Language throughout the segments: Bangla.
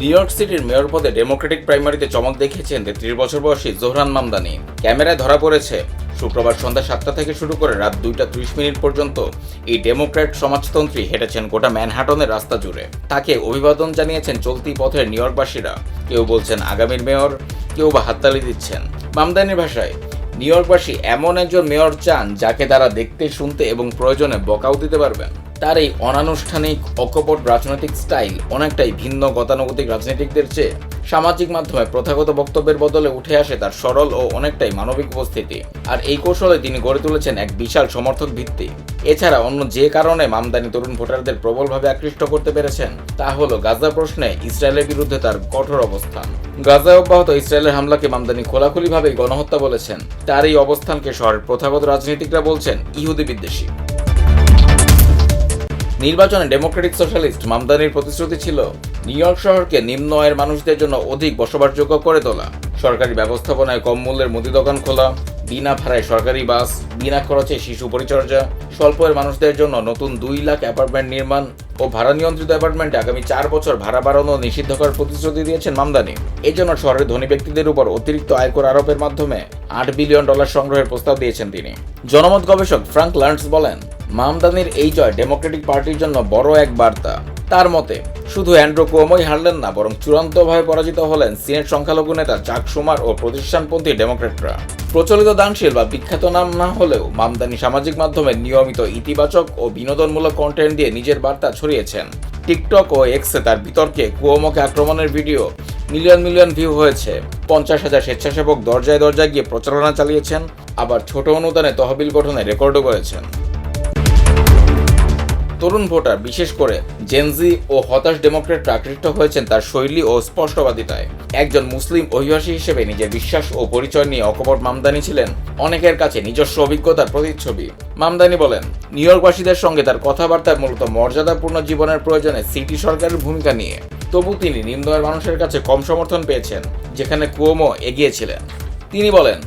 নিউ ইয়র্ক সিটির মেয়র পদে ডেমোক্রেটিক প্রাইমারিতে চমক দেখিয়েছেন তেত্রিশ বছর বয়সী জোহরান মামদানি। ক্যামেরায় ধরা পড়েছে, শুক্রবার সন্ধ্যা সাতটা থেকে শুরু করে রাত দুইটা ত্রিশ মিনিট পর্যন্ত এই ডেমোক্র্যাট সমাজতন্ত্রী হেঁটেছেন গোটা ম্যানহাটনের রাস্তা জুড়ে। তাকে অভিবাদন জানিয়েছেন চলতি পথের নিউ ইয়র্কবাসীরা। কেউ বলছেন আগামীর মেয়র, কেউ বা হাততালি দিচ্ছেন। মামদানির ভাষায়, নিউ ইয়র্কবাসী এমন একজন মেয়র চান যাকে তারা দেখতে, শুনতে এবং প্রয়োজনে বকাও দিতে পারবেন। তার এই অনানুষ্ঠানিক, অকপট রাজনৈতিক স্টাইল অনেকটাই ভিন্ন গতানুগতিক রাজনীতিকদের চেয়ে সামাজিক মাধ্যমে প্রথাগত বক্তব্যের বদলে উঠে আসে তার সরল ও অনেকটাই মানবিক উপস্থিতি। আর এই কৌশলে তিনি গড়ে তুলেছেন এক বিশাল সমর্থক ভিত্তি। এছাড়া অন্য যে কারণে মামদানি তরুণ ভোটারদের প্রবলভাবে আকৃষ্ট করতে পেরেছেন, তা হলো গাজা প্রশ্নে ইসরায়েলের বিরুদ্ধে তার কঠোর অবস্থান। গাজায় অব্যাহত ইসরায়েলের হামলাকে মামদানি খোলাখুলিভাবে গণহত্যা বলেছেন। তার এই অবস্থানকে শহরের প্রথাগত রাজনীতিকরা বলছেন ইহুদি বিদ্বেষী। নির্বাচনে ডেমোক্রেটিক সোশ্যালিস্ট মামদানির প্রতিশ্রুতি ছিল, নিউ ইয়র্ক শহরকে নিম্ন আয়ের মানুষদের জন্য অধিক বসবাসযোগ্য করে তোলা। সরকারি ব্যবস্থাপনায় কম মূল্যের মুদি দোকান খোলা, বিনা ভাড়ায় সরকারি বাস, বিনা খরচে শিশু পরিচর্যা, স্বল্প আয়ের মানুষদের জন্য নতুন দুই লাখ অ্যাপার্টমেন্ট নির্মাণ ও ভাড়া নিয়ন্ত্রিত অ্যাপার্টমেন্টে আগামী চার বছর ভাড়া বাড়ানো নিষিদ্ধ করার প্রতিশ্রুতি দিয়েছেন মামদানি। এই জন্য শহরের ধনী ব্যক্তিদের উপর অতিরিক্ত আয়কর আরোপের মাধ্যমে আট বিলিয়ন ডলার সংগ্রহের প্রস্তাব দিয়েছেন তিনি। জনমত গবেষক ফ্রাঙ্ক লার্নস বলেন মামদানির এই জয় ডেমোক্রেটিক পার্টির জন্য বড় এক বার্তা। তার মতে, শুধু অ্যান্ড্রো কুয়োমোই হারলেন না, বরং চূড়ান্তভাবে পরাজিত হলেন সিনেট সংখ্যালঘু নেতা চাক সুমার ও প্রতিষ্ঠানপন্থী ডেমোক্রেটরা প্রচলিত দানশীল বা বিখ্যাত নাম না হলেও মামদানি সামাজিক মাধ্যমে নিয়মিত ইতিবাচক ও বিনোদনমূলক কন্টেন্ট দিয়ে নিজের বার্তা ছড়িয়েছেন। টিকটক ও এক্সে তার বিতর্কে কুয়োমোকে আক্রমণের ভিডিও মিলিয়ন মিলিয়ন ভিউ হয়েছে। পঞ্চাশ হাজার স্বেচ্ছাসেবক দরজায় দরজায় গিয়ে প্রচারণা চালিয়েছেন, আবার ছোট অনুদানে তহবিল গঠনে রেকর্ডও করেছেন। তরুণ ভোটার, বিশেষ করে জেনজি ও হতাশ ডেমোক্রেটরা আকৃষ্ট হয়েছেন তার শৈলী ও স্পষ্টবাদিতায়। একজন মুসলিম অভিবাসী হিসেবে নিজের বিশ্বাস ও পরিচয় নিয়ে অকপট মামদানি ছিলেন অনেকের কাছে নিজস্ব অভিজ্ঞতার প্রতিচ্ছবি। মামদানি বলেন, নিউ ইয়র্কবাসীদের সঙ্গে তার কথাবার্তায় মূলত মর্যাদাপূর্ণ জীবনের প্রয়োজনে সিটি সরকারের ভূমিকা নিয়ে। তবু তিনি নিম্নয়ের মানুষের কাছে কম সমর্থন পেয়েছেন, যেখানে কুয়োমো এগিয়েছিলেন তিনি বলেন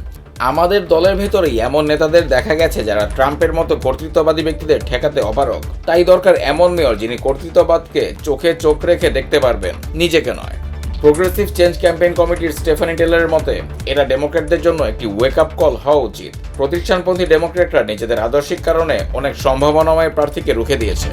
আমাদের দলের ভেতরেই এমন নেতাদের দেখা গেছে যারা ট্রাম্পের মতো কর্তৃত্ববাদী ব্যক্তিদের ঠেকাতে অপারগ। তাই দরকার এমন মেয়র যিনি কর্তৃত্ববাদকে চোখে চোখ রেখে দেখতে পারবেন, নিজেকে নয়। প্রোগ্রেসিভ চেঞ্জ ক্যাম্পেইন কমিটির স্টেফানি টেলারের মতে এটা ডেমোক্র্যাটদের জন্য একটি ওয়েক আপ কল হওয়া উচিত। প্রতিষ্ঠানপন্থী ডেমোক্র্যাটরা নিজেদের আদর্শিক কারণে অনেক সম্ভাবনাময় প্রার্থীকে রুখে দিয়েছে।